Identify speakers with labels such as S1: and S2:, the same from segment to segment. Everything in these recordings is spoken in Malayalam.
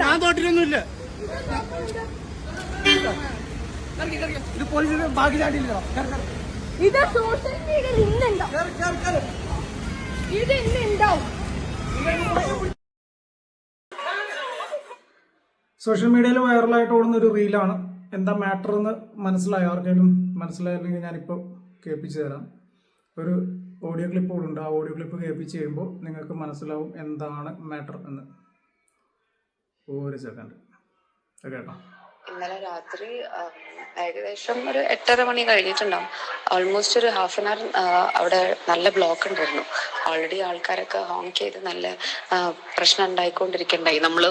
S1: ഞാൻ തോട്ടിലൊന്നുമില്ല
S2: ഇത് പോലീസിന് ബാക്കി ചാണ്ടിയില്ലോ
S3: ഇത് സോഷ്യൽ മീഡിയയിൽ ഇന്നുണ്ടാവും ഇത് ഇന്ന്
S2: സോഷ്യൽ മീഡിയയിൽ വൈറലായിട്ട് ഓടുന്ന ഒരു റീലാണ് എന്താ മാറ്റർ എന്ന് മനസ്സിലായോ? ആർക്കെങ്കിലും മനസ്സിലായില്ലെങ്കിൽ ഞാനിപ്പോൾ കേൾപ്പിച്ചു തരാം. ഒരു ഓഡിയോ ക്ലിപ്പ് ഉണ്ട് ആ ഓഡിയോ ക്ലിപ്പ് കേൾപ്പിച്ച് കഴിയുമ്പോൾ നിങ്ങൾക്ക് മനസ്സിലാവും എന്താണ് മാറ്റർ എന്ന്. ഒരു സെക്കൻഡ് കേട്ടോ.
S4: ഇന്നലെ രാത്രി ഏകദേശം ഒരു എട്ടര മണി കഴിഞ്ഞിട്ടുണ്ടാവും. ഓൾമോസ്റ്റ് ഒരു ഹാഫ് ആൻ അവർ അവിടെ നല്ല ബ്ലോക്ക് ഉണ്ടായിരുന്നു. ഓൾറെഡി ആൾക്കാരൊക്കെ ഹോങ് ചെയ്ത് നല്ല പ്രശ്നം ഉണ്ടായിക്കൊണ്ടിരിക്കണ്ടായി. നമ്മൾ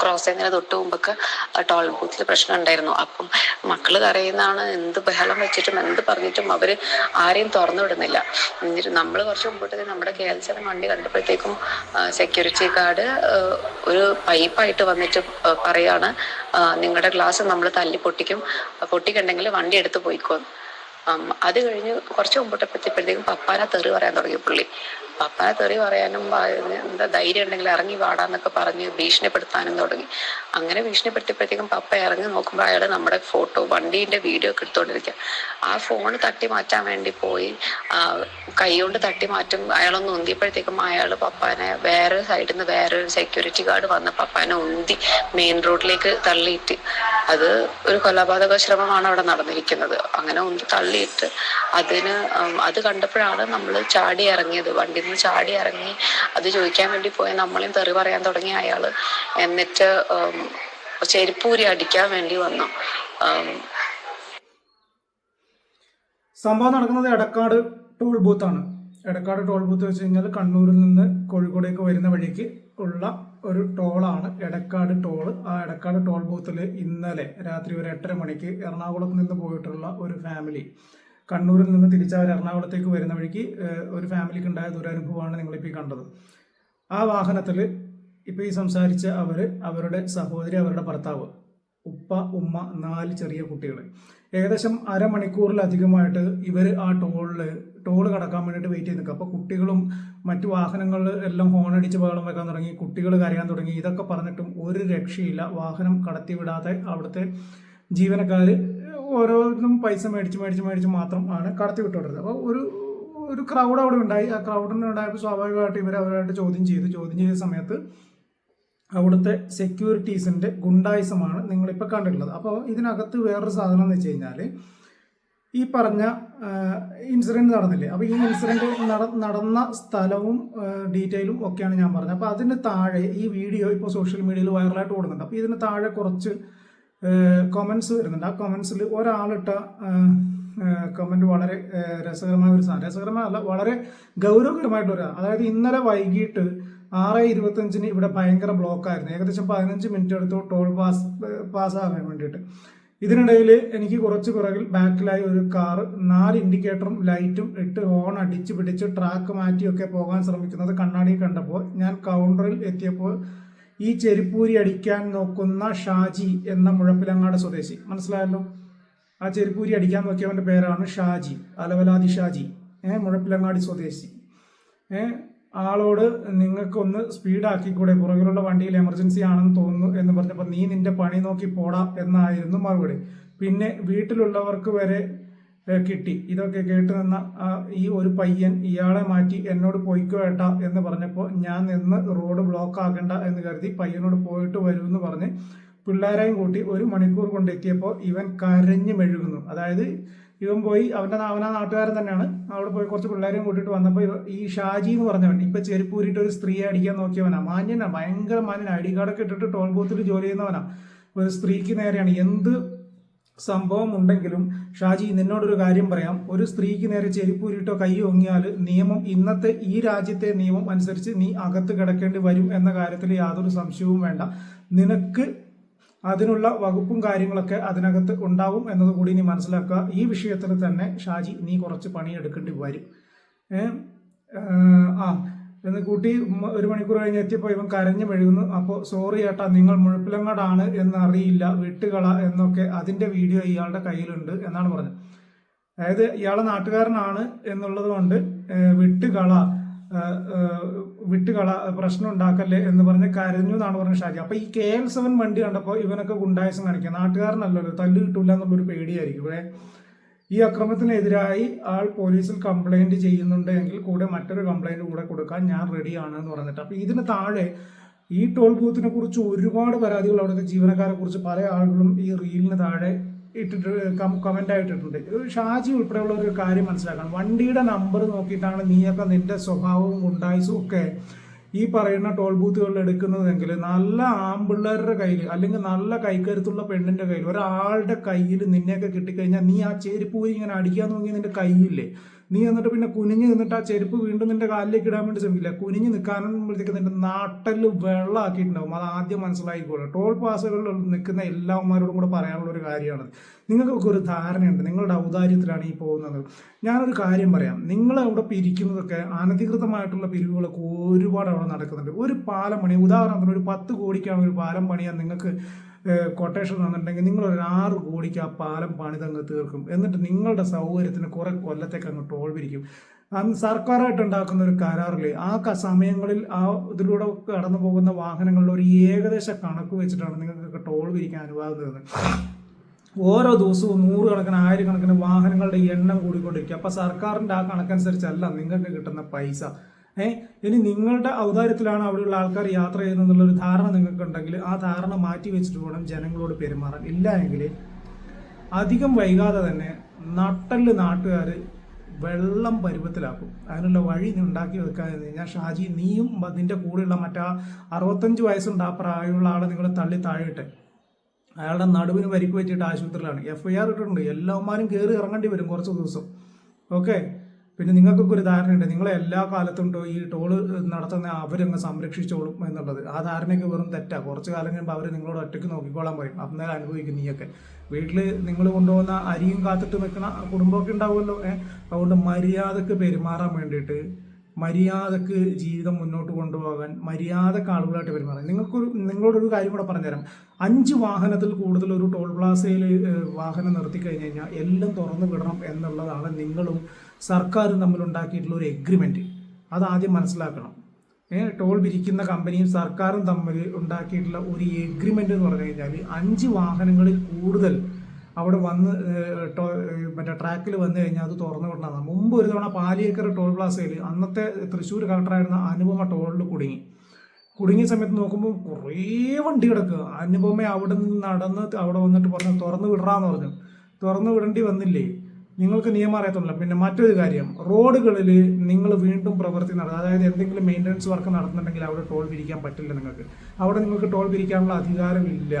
S4: ക്രോസ് ചെയ്യുന്നതിന് തൊട്ട് മുമ്പൊക്കെ ടോൾ ബൂത്തിൽ പ്രശ്നം ഉണ്ടായിരുന്നു. അപ്പം മക്കൾ കരയുന്നതാണ് എന്ത് ബഹളം വെച്ചിട്ടും എന്ത് പറഞ്ഞിട്ടും അവർ ആരെയും തുറന്നു വിടുന്നില്ല. എന്നിട്ട് നമ്മൾ കുറച്ച് മുമ്പോട്ട് നമ്മുടെ കെ എൽ സെവൻ വണ്ടി കണ്ടപ്പോഴത്തേക്കും സെക്യൂരിറ്റി ഗാർഡ് ഒരു പൈപ്പായിട്ട് വന്നിട്ട് പറയാണ് നിങ്ങളുടെ ഗ്ലാസ് നമ്മൾ തല്ലി പൊട്ടിക്കും. പൊട്ടിക്കണ്ടെങ്കിൽ വണ്ടി എടുത്ത് പോയിക്കോ ഉം, അത് കഴിഞ്ഞ് കുറച്ച് മുമ്പോട്ടെത്തിയപ്പോഴത്തേക്കും പപ്പാന തെറി പറയാൻ തുടങ്ങി പുള്ളി. പപ്പാന തെറി പറയാനും എന്താ ധൈര്യം ഉണ്ടെങ്കിൽ ഇറങ്ങി വാടാന്നൊക്കെ പറഞ്ഞ് ഭീഷണിപ്പെടുത്താനും തുടങ്ങി. അങ്ങനെ ഭീഷണിപ്പെടുത്തിയപ്പോഴത്തേക്കും പപ്പ ഇറങ്ങി നോക്കുമ്പോൾ അയാൾ നമ്മുടെ ഫോട്ടോ വണ്ടീന്റെ വീഡിയോ ഒക്കെ എടുത്തോണ്ടിരിക്കുക ആ ഫോൺ തട്ടി മാറ്റാൻ വേണ്ടി പോയി. ആ, കൈ കൊണ്ട് തട്ടി മാറ്റും അയാളൊന്ന് ഉന്തിയപ്പോഴത്തേക്കും അയാൾ പപ്പാനെ വേറെ സൈഡിൽ നിന്ന് വേറെ ഒരു സെക്യൂരിറ്റി ഗാർഡ് വന്ന് പപ്പാനെ ഉന്തി മെയിൻ റോഡിലേക്ക് തള്ളിയിട്ട്. അത് ഒരു കൊലപാതക ശ്രമമാണ് അവിടെ നടന്നിരിക്കുന്നത്. അങ്ങനെ ഉന്തി തള്ളിയിട്ട് അതിന് അത് കണ്ടപ്പോഴാണ് നമ്മൾ ചാടി ഇറങ്ങിയത്. വണ്ടിയിൽ നിന്ന് ചാടി ഇറങ്ങി അത് ചോദിക്കാൻ വേണ്ടി പോയ നമ്മളെയും തെറി പറയാൻ തുടങ്ങി അയാൾ എന്നിട്ട് ചെരുപ്പൂരി അടിക്കാൻ വേണ്ടി വന്നു.
S2: സംഭവം നടക്കുന്നത് എടക്കാട് ടോൾ ബൂത്താണ്. എടക്കാട് ടോൾ ബൂത്ത് വെച്ച് കഴിഞ്ഞാൽ കണ്ണൂരിൽ നിന്ന് കോഴിക്കോടേക്ക് വരുന്ന വഴിക്ക് ഉള്ള ഒരു ടോളാണ്. എടക്കാട് ടോൾ ആ എടക്കാട് ടോൾ ബൂത്തിൽ ഇന്നലെ രാത്രി ഒരു എട്ടര മണിക്ക് എറണാകുളത്ത് നിന്ന് പോയിട്ടുള്ള ഒരു ഫാമിലി. കണ്ണൂരിൽ നിന്ന് തിരിച്ച് അവർ എറണാകുളത്തേക്ക് വരുന്ന വഴിക്ക് ഒരു ഫാമിലിക്ക് ഉണ്ടായ ദുരനുഭവമാണ് നിങ്ങളിപ്പോൾ ഈ കണ്ടത്. ആ വാഹനത്തിൽ ഇപ്പോൾ ഈ സംസാരിച്ച അവർ അവരുടെ സഹോദരി അവരുടെ ഭർത്താവ് ഉപ്പ ഉമ്മ നാല് ചെറിയ കുട്ടികൾ ഏകദേശം അരമണിക്കൂറിലധികമായിട്ട് ഇവർ ആ ടോളിൽ ടോൾ കടക്കാൻ വേണ്ടിയിട്ട് വെയിറ്റ് ചെയ്ത് നിൽക്കുക അപ്പോൾ കുട്ടികളും മറ്റു വാഹനങ്ങളിൽ എല്ലാം ഹോൺ അടിച്ച് ബഹളം വെക്കാൻ തുടങ്ങി കുട്ടികൾ കരയാൻ തുടങ്ങി. ഇതൊക്കെ പറഞ്ഞിട്ടും ഒരു രക്ഷയില്ല. വാഹനം കടത്തിവിടാതെ അവിടുത്തെ ജീവനക്കാർ ഓരോന്നും പൈസ മേടിച്ച് മേടിച്ച് മേടിച്ച് മാത്രം ആണ് കടത്തി വിട്ടുകൊണ്ടിരുന്നത്. അപ്പോൾ ഒരു ഒരു ക്രൗഡ് അവിടെ ഉണ്ടായി. ആ ക്രൗഡിന് ഉണ്ടായപ്പോൾ സ്വാഭാവികമായിട്ട് ഇവർ അവരായിട്ട് ചോദ്യം ചെയ്തു. ചോദ്യം ചെയ്ത സമയത്ത് അവിടുത്തെ സെക്യൂരിറ്റീസിന്റെ ഗുണ്ടായിസമാണ് നിങ്ങളിപ്പോൾ കണ്ടിട്ടുള്ളത്. അപ്പോൾ ഇതിനകത്ത് വേറൊരു സാധനം എന്ന് വെച്ച് കഴിഞ്ഞാൽ ഈ പറഞ്ഞ ഇൻസിഡന്റ് നടന്നില്ലേ? അപ്പോൾ ഈ ഇൻസിഡന്റ് നട നടന്ന സ്ഥലവും ഡീറ്റെയിലും ഒക്കെയാണ് ഞാൻ പറഞ്ഞത്. അപ്പോൾ അതിന് താഴെ ഈ വീഡിയോ ഇപ്പോൾ സോഷ്യൽ മീഡിയയിൽ വൈറലായിട്ട് ഓടുന്നുണ്ട്. അപ്പോൾ ഇതിന് താഴെ കുറച്ച് കൊമൻസ് വരുന്നുണ്ട്. ആ കൊമൻസിൽ ഒരാളിട്ട കമന്റ് വളരെ രസകരമായ ഒരു സാധനം. രസകരമായല്ല വളരെ ഗൗരവകരമായിട്ടുള്ള അതായത് ഇന്നലെ വൈകിട്ട് ആറ് ഇരുപത്തഞ്ചിന് ഇവിടെ ഭയങ്കര ബ്ലോക്കായിരുന്നു ഏകദേശം പതിനഞ്ച് മിനിറ്റ് എടുത്തു ടോൾ പാസ് പാസ്സാകാൻ വേണ്ടിയിട്ട്. ഇതിനിടയിൽ എനിക്ക് കുറച്ച് പുറകിൽ ബാക്കിലായി ഒരു കാറ് നാല് ഇൻഡിക്കേറ്ററും ലൈറ്റും ഇട്ട് ഹോൺ അടിച്ച് പിടിച്ച് ട്രാക്ക് മാറ്റിയൊക്കെ പോകാൻ ശ്രമിക്കുന്നത് കണ്ണാടി കണ്ടപ്പോൾ ഞാൻ കൗണ്ടറിൽ എത്തിയപ്പോൾ ഈ ചെരുപ്പൂരി അടിക്കാൻ നോക്കുന്ന ഷാജി എന്ന മുഴപ്പിലങ്ങാട് സ്വദേശി. മനസ്സിലായല്ലോ? ആ ചെരുപ്പൂരി അടിക്കാൻ നോക്കിയവന്റെ പേരാണ് ഷാജി അലവലാതി ഷാജി. ഏഹ് മുഴപ്പിലങ്ങാടി സ്വദേശി. ഏ ആളോട് നിങ്ങൾക്കൊന്ന് സ്പീഡാക്കിക്കൂടെ പുറകിലുള്ള വണ്ടിയിൽ എമർജൻസി ആണെന്ന് തോന്നുന്നു എന്ന് പറഞ്ഞപ്പോൾ നീ നിന്റെ പണി നോക്കി പോടാ എന്നായിരുന്നു മറുപടി. പിന്നെ വീട്ടിലുള്ളവർക്ക് വരെ കിട്ടി. ഇതൊക്കെ കേട്ട് നിന്ന ഈ ഒരു പയ്യൻ ഇയാളെ മാറ്റി എന്നോട് പോയിക്കോ ഏട്ടാ എന്ന് പറഞ്ഞപ്പോൾ ഞാൻ നിന്ന് റോഡ് ബ്ലോക്ക് ആക്കണ്ട എന്ന് കരുതി പയ്യനോട് പോയിട്ട് വരുമെന്ന് പറഞ്ഞ് പിള്ളേരെയും കൂട്ടി ഒരു മണിക്കൂർ കൊണ്ടെത്തിയപ്പോൾ ഇവൻ കരഞ്ഞു മെഴുകുന്നു അതായത് ഇവൻ പോയി അവന്റെ അവനാ നാട്ടുകാരൻ തന്നെയാണ്. അവിടെ പോയി കുറച്ച് പിള്ളേരെയും കൂട്ടിയിട്ട് വന്നപ്പോൾ ഈ ഷാജി എന്ന് പറഞ്ഞവൻ ഇപ്പം ചെരുപ്പൂരിട്ട് ഒരു സ്ത്രീയെ അടിക്കാൻ നോക്കിയവനാ. മാന്യനാ ഭയങ്കര മാന്യൻ ഐ ഡി കാർഡൊക്കെ ഇട്ടിട്ട് ടോൾ ബൂത്തിൽ ജോലി ചെയ്യുന്നവനാ. ഒരു സ്ത്രീക്ക് നേരെയാണ്. എന്ത് സംഭവം ഉണ്ടെങ്കിലും ഷാജി നിന്നോടൊരു കാര്യം പറയാം. ഒരു സ്ത്രീക്ക് നേരെ ചെരുപ്പൂരിട്ടോ കൈ ഒങ്ങിയാൽ നിയമം ഇന്നത്തെ ഈ രാജ്യത്തെ നിയമം അനുസരിച്ച് നീ അകത്ത് കിടക്കേണ്ടി വരും എന്ന കാര്യത്തിൽ യാതൊരു സംശയവും വേണ്ട. നിനക്ക് അതിനുള്ള വകുപ്പും കാര്യങ്ങളൊക്കെ അതിനകത്ത് ഉണ്ടാവും എന്നതുകൂടി നീ മനസ്സിലാക്കുക. ഈ വിഷയത്തിൽ തന്നെ ഷാജി നീ കുറച്ച് പണിയെടുക്കേണ്ടി വരും. ആ എന്ന് കൂട്ടി ഒരു മണിക്കൂർ കഴിഞ്ഞ് എത്തിയപ്പോൾ ഇവൻ കരഞ്ഞു മെഴുകുന്നു. അപ്പോൾ സോറി ഏട്ടാ നിങ്ങൾ മുഴപ്പിലങ്ങാടാണ് എന്നറിയില്ല വിട്ടുകള എന്നൊക്കെ അതിന്റെ വീഡിയോ ഇയാളുടെ കയ്യിലുണ്ട് എന്നാണ് പറഞ്ഞത്. അതായത് ഇയാളെ നാട്ടുകാരനാണ് എന്നുള്ളത് കൊണ്ട് വിട്ടുകള വിട്ടുകള പ്രശ്നം ഉണ്ടാക്കല്ലേ എന്ന് പറഞ്ഞ് കരഞ്ഞു എന്നാണ് പറഞ്ഞ ഷാജി. അപ്പൊ ഈ കെ എൽ സെവൻ വണ്ടി കണ്ടപ്പോൾ ഇവനൊക്കെ ഗുണ്ടായസം കാണിക്കുക. നാട്ടുകാരനല്ലല്ലോ തല്ല് കിട്ടൂല എന്നുള്ളൊരു പേടിയായിരിക്കും. ഈ അക്രമത്തിനെതിരായി ആൾ പോലീസിൽ കംപ്ലൈന്റ് ചെയ്യുന്നുണ്ട് എങ്കിൽ കൂടെ മറ്റൊരു കംപ്ലൈന്റ് കൂടെ കൊടുക്കാൻ ഞാൻ റെഡിയാണ് എന്ന് പറഞ്ഞിട്ട്. അപ്പൊ ഇതിന് താഴെ ഈ ടോൾ ബൂത്തിനെ കുറിച്ച് ഒരുപാട് പരാതികൾ അവിടുത്തെ ജീവനക്കാരെ കുറിച്ച് പല ആളുകളും ഈ റീലിന് താഴെ ഇട്ടിട്ട് ആയിട്ടിട്ടുണ്ട് ഒരു ഷാജി ഉൾപ്പെടെയുള്ള ഒരു കാര്യം മനസ്സിലാക്കണം. വണ്ടിയുടെ നമ്പർ നോക്കിയിട്ടാണ് നീയൊക്കെ നിന്റെ സ്വഭാവവും ഉണ്ടായിസും ഒക്കെ ഈ പറയുന്ന ടോൾ ബൂത്തുകളിൽ എടുക്കുന്നതെങ്കിൽ നല്ല ആമ്പിള്ളേരുടെ കയ്യിൽ അല്ലെങ്കിൽ നല്ല കൈക്കരുത്തുള്ള പെണ്ണിന്റെ കയ്യിൽ ഒരാളുടെ കയ്യിൽ നിന്നെയൊക്കെ കിട്ടിക്കഴിഞ്ഞാൽ നീ ആ ചെരുപ്പ് ഇങ്ങനെ അടിക്കാൻ നോക്കി നിന്റെ കയ്യില്ലേ? നീ എന്നിട്ട് പിന്നെ കുനിഞ്ഞ് നിന്നിട്ട് ആ ചെരുപ്പ് വീണ്ടും നിന്റെ കാലിലേക്ക് ഇടാൻ വേണ്ടി ശ്രമിക്കില്ല. കുനിഞ്ഞ് നിൽക്കാനുമ്പോഴത്തേക്ക് നിന്റെ നാട്ടിൽ വെള്ളമാക്കിയിട്ടുണ്ടാവും. അത് ആദ്യം മനസ്സിലായിക്കോളൂ ടോൾ പാസുകളിൽ നിൽക്കുന്ന എല്ലാവന്മാരോടും കൂടെ പറയാനുള്ള ഒരു കാര്യമാണ് നിങ്ങൾക്കൊക്കെ ഒരു ധാരണയുണ്ട്. നിങ്ങളുടെ ഔദാര്യത്തിലാണ് ഈ പോകുന്നത്. ഞാനൊരു കാര്യം പറയാം. നിങ്ങൾ അവിടെ പിരിക്കുന്നതൊക്കെ അനധികൃതമായിട്ടുള്ള പിരിവുകളൊക്കെ ഒരുപാട് അവിടെ നടക്കുന്നുണ്ട്. ഒരു പാലം പണി ഉദാഹരണത്തിന് ഒരു പത്ത് കോടിക്കാണ് ഒരു പാലം പണിയാൻ നിങ്ങൾക്ക് കൊട്ടേഷൻ തന്നിട്ടുണ്ടെങ്കിൽ നിങ്ങൾ ഒരു ആറ് കോടിക്ക് ആ പാലം പണിതങ്ങ് തീർക്കും. എന്നിട്ട് നിങ്ങളുടെ സൗകര്യത്തിന് കുറെ കൊല്ലത്തേക്ക് അങ്ങ് ടോൾ അന്ന് സർക്കാരായിട്ട് ഉണ്ടാക്കുന്ന ഒരു കരാറിൽ ആ സമയങ്ങളിൽ ആ ഇതിലൂടെ കടന്നു പോകുന്ന വാഹനങ്ങളുടെ ഒരു ഏകദേശ കണക്ക് വെച്ചിട്ടാണ് നിങ്ങൾക്ക് ടോൾ പിരിക്കാൻ അനുവാദം തരുന്നത് ഓരോ ദിവസവും നൂറുകണക്കിന് ആയിരക്കണക്കിന് വാഹനങ്ങളുടെ എണ്ണം കൂടിക്കൊണ്ടിരിക്കും. അപ്പോൾ സർക്കാരിന്റെ ആ കണക്കനുസരിച്ചല്ല നിങ്ങൾക്ക് കിട്ടുന്ന പൈസ. ഏഹ് ഇനി നിങ്ങളുടെ ഔദാര്യത്തിലാണ് അവിടെയുള്ള ആൾക്കാർ യാത്ര ചെയ്യുന്നതെന്നുള്ളൊരു ധാരണ നിങ്ങൾക്കുണ്ടെങ്കിൽ ആ ധാരണ മാറ്റി വെച്ചിട്ട് വേണം ജനങ്ങളോട് പെരുമാറാൻ ഇല്ല എങ്കിൽ അധികം വൈകാതെ തന്നെ നട്ടൽ നാട്ടുകാർ വെള്ളം പരുവത്തിലാക്കും. അതിനുള്ള വഴി നീ ഉണ്ടാക്കി വെക്കാൻ കഴിഞ്ഞാൽ ഷാജി നീയും നിന്റെ കൂടെയുള്ള മറ്റാ അറുപത്തഞ്ച് വയസ്സുണ്ട് ആ പ്രായമുള്ള ആളെ നിങ്ങൾ തള്ളി താഴെട്ടെ അയാളുടെ നടുവിന് പരിക്ക് വെച്ചിട്ട് ആശുപത്രിയിലാണ്. എഫ് ഐ ആർ ഇട്ടിട്ടുണ്ട്. എല്ലാവന്മാരും കയറി ഇറങ്ങേണ്ടി വരും കുറച്ച് ദിവസം. ഓക്കെ പിന്നെ നിങ്ങൾക്കൊക്കെ ഒരു ധാരണയുണ്ട്. നിങ്ങളെ എല്ലാ കാലത്തുണ്ടോ ഈ ടോൾ നടത്തുന്ന അവരങ്ങ് സംരക്ഷിച്ചോളും എന്നുള്ളത്. ആ ധാരണയൊക്കെ വെറും തെറ്റാ. കുറച്ച് കാലം കഴിയുമ്പോൾ അവർ നിങ്ങളോട് ഒറ്റയ്ക്ക് നോക്കിക്കോളാൻ പറയും. അന്നേരം അനുഭവിക്കും നീയൊക്കെ. വീട്ടിൽ നിങ്ങൾ കൊണ്ടുപോകുന്ന അരിയും കാത്തിട്ട് വെക്കുന്ന കുടുംബമൊക്കെ ഉണ്ടാവുമല്ലോ. ഏഹ് അതുകൊണ്ട് മര്യാദയ്ക്ക് പെരുമാറാൻ വേണ്ടിയിട്ട് മര്യാദയ്ക്ക് ജീവിതം മുന്നോട്ട് കൊണ്ടുപോകാൻ മര്യാദയ്ക്ക് ആളുകളായിട്ട് പെരുമാറാൻ. നിങ്ങൾക്കൊരു നിങ്ങളോടൊരു കാര്യം കൂടെ പറഞ്ഞുതരാം. അഞ്ച് വാഹനത്തിൽ കൂടുതൽ ഒരു ടോൾ പ്ലാസയിൽ വാഹനം നിർത്തി കഴിഞ്ഞ് കഴിഞ്ഞാൽ എല്ലാം തുറന്നു വിടണം എന്നുള്ളതാണ് നിങ്ങളും സർക്കാരും തമ്മിൽ ഉണ്ടാക്കിയിട്ടുള്ള ഒരു എഗ്രിമെന്റ് അത് ആദ്യം മനസ്സിലാക്കണം. ടോൾ പിരിക്കുന്ന കമ്പനിയും സർക്കാരും തമ്മിൽ ഉണ്ടാക്കിയിട്ടുള്ള ഒരു എഗ്രിമെന്റ് എന്ന് പറഞ്ഞു കഴിഞ്ഞാൽ അഞ്ച് വാഹനങ്ങളിൽ കൂടുതൽ അവിടെ വന്ന് മറ്റേ ട്രാക്കിൽ വന്നു കഴിഞ്ഞാൽ അത് തുറന്നു വിടണമെന്നാണ് മുമ്പ് ഒരു തവണ പാലിയേക്കർ ടോൾ പ്ലാസയിൽ അന്നത്തെ തൃശ്ശൂർ കളക്ടറായിരുന്ന അനുപമ ടോളിൽ കുടുങ്ങി. കുടുങ്ങിയ സമയത്ത് നോക്കുമ്പോൾ കുറേ വണ്ടി കിടക്കുക. അനുപമ അവിടെ നിന്ന് നടന്ന് അവിടെ വന്നിട്ട് പറഞ്ഞു തുറന്നു വിടറാന്ന് പറഞ്ഞു. തുറന്നു വിടേണ്ടി വന്നില്ലേ? നിങ്ങൾക്ക് നിയമം അറിയത്തുള്ളൂ പിന്നെ മറ്റൊരു കാര്യം റോഡുകളിൽ നിങ്ങൾ വീണ്ടും പ്രവൃത്തി നടത്തുക അതായത് എന്തെങ്കിലും മെയിന്റനൻസ് വർക്ക് നടത്തുന്നുണ്ടെങ്കിൽ അവിടെ ടോൾ പിരിക്കാൻ പറ്റില്ല നിങ്ങൾക്ക്. അവിടെ നിങ്ങൾക്ക് ടോൾ പിരിക്കാനുള്ള അധികാരമില്ല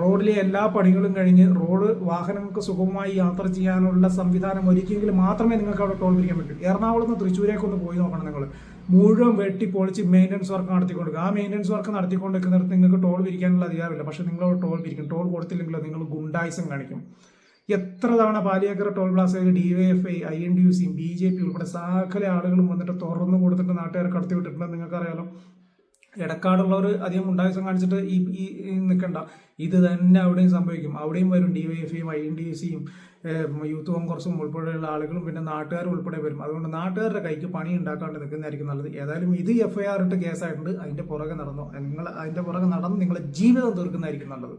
S2: റോഡിലെ എല്ലാ പണികളും കഴിഞ്ഞ് റോഡ് വാഹനങ്ങൾക്ക് സുഗമമായി യാത്ര ചെയ്യാനുള്ള സംവിധാനം ഒരുക്കിയെങ്കിൽ മാത്രമേ നിങ്ങൾക്ക് അവിടെ ടോൾ പിരിക്കാൻ പറ്റൂ. എറണാകുളത്ത് തൃശ്ശൂരേക്ക് ഒന്ന് പോയി നോക്കണം നിങ്ങൾ മുഴുവൻ വെട്ടി പൊളിച്ച് മെയിന്റനൻസ് വർക്ക് നടത്തിക്കൊണ്ട് ആ മെയിന്റനൻസ് വർക്ക് നടത്തിക്കൊണ്ടിരിക്കുന്നിടത്ത് നിങ്ങൾക്ക് ടോൾ പിരിക്കാനുള്ള അധികാരമില്ല. പക്ഷേ നിങ്ങൾ ടോൾ പിരിക്കും. ടോൾ കൊടുത്തില്ലെങ്കിലോ നിങ്ങൾ ഗുണ്ടായിസം കാണിക്കും. എത്ര തവണ Paliyekkara toll പ്ലാസയിൽ D Y F I I N D U സിയും ബി ജെ പി ഉൾപ്പെടെ സകല ആളുകളും വന്നിട്ട് തുറന്നു കൊടുത്തിട്ട് നാട്ടുകാർ കടത്തി വിട്ടിട്ടുണ്ട് നിങ്ങൾക്കറിയാലോ. ഇടക്കാടുള്ളവർ അധികം ഉണ്ടായസം കാണിച്ചിട്ട് ഈ ഈ നിൽക്കണ്ട ഇത് തന്നെ അവിടെയും സംഭവിക്കും. അവിടെയും വരും ഡി വൈ എഫ് ഐയും ഐ എൻ ഡി സിയും യൂത്ത് കോൺഗ്രസും ഉൾപ്പെടെയുള്ള ആളുകളും പിന്നെ നാട്ടുകാർ ഉൾപ്പെടെ വരും. അതുകൊണ്ട് നാട്ടുകാരുടെ കൈക്ക് പണി ഉണ്ടാക്കാണ്ട് നിൽക്കുന്നതായിരിക്കും നല്ലത്. ഏതായാലും ഇത് എഫ് ഐ ആർ ഇട്ട് കേസായിട്ടുണ്ട്. അതിന്റെ പുറകെ നടന്നു നിങ്ങൾ അതിന്റെ പുറകെ നടന്ന് നിങ്ങളെ ജീവിതം തീർക്കുന്നതായിരിക്കും നല്ലത്.